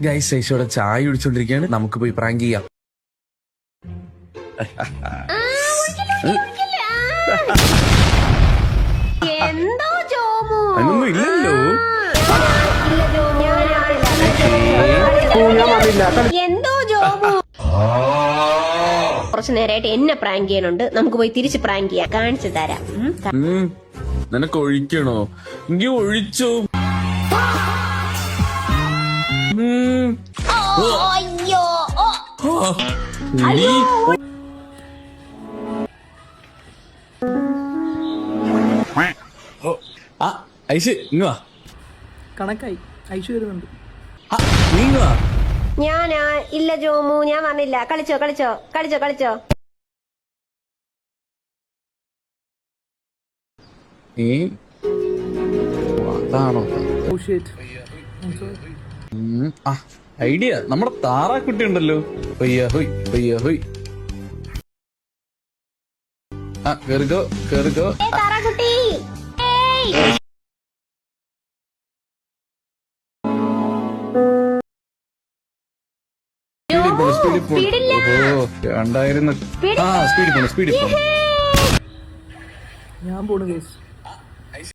Guys ഐശോടെ ചായ കുടിച്ചോണ്ടിരിക്കുകയാണ് നമുക്ക് പോയി പ്രാങ്ക് ചെയ്യാം. എന്തോ ജോമു? അതിനൊന്നും ഇല്ലല്ലോ. എന്തോ കുറച്ചു നേരമായിട്ട് എന്നെ പ്രാങ്ക് ചെയ്യാനുണ്ട്. നമുക്ക് പോയി തിരിച്ച് പ്രാങ്ക് ചെയ്യാം. കാണിച്ചു തരാം. ഉം, നിനക്ക് ഒഴിക്കണോ? എങ്കി ഒഴിച്ചോ. അയ്യോ ഓ. ആ, ഐശ് ഇങ്ങ് വാ. കണക്കായി. ഐശു വരുന്നുണ്ട്. ആ, നീ ഇങ്ങ് വാ. ഞാനാ? ഇല്ല ജോമു ഞാൻ വന്നില്ല. കളിച്ചോ കളിച്ചോ കളിച്ചോ കളിച്ചോ. ഏ? ഓ, അതാണോ? ഓ ഷേറ്റ് ഉം, ആ ഐഡിയ. നമ്മുടെ താറാക്കുട്ടി ഉണ്ടല്ലോ. ഹൊയ്യ ഹൊയ് ആ കേറിക്കോ കേറിക്കോ. സ്പീഡിൽ പോണു. ആ സ്പീഡിൽ പോണു സ്പീഡിൽ പോണു. ഞാൻ പോണു കേസ്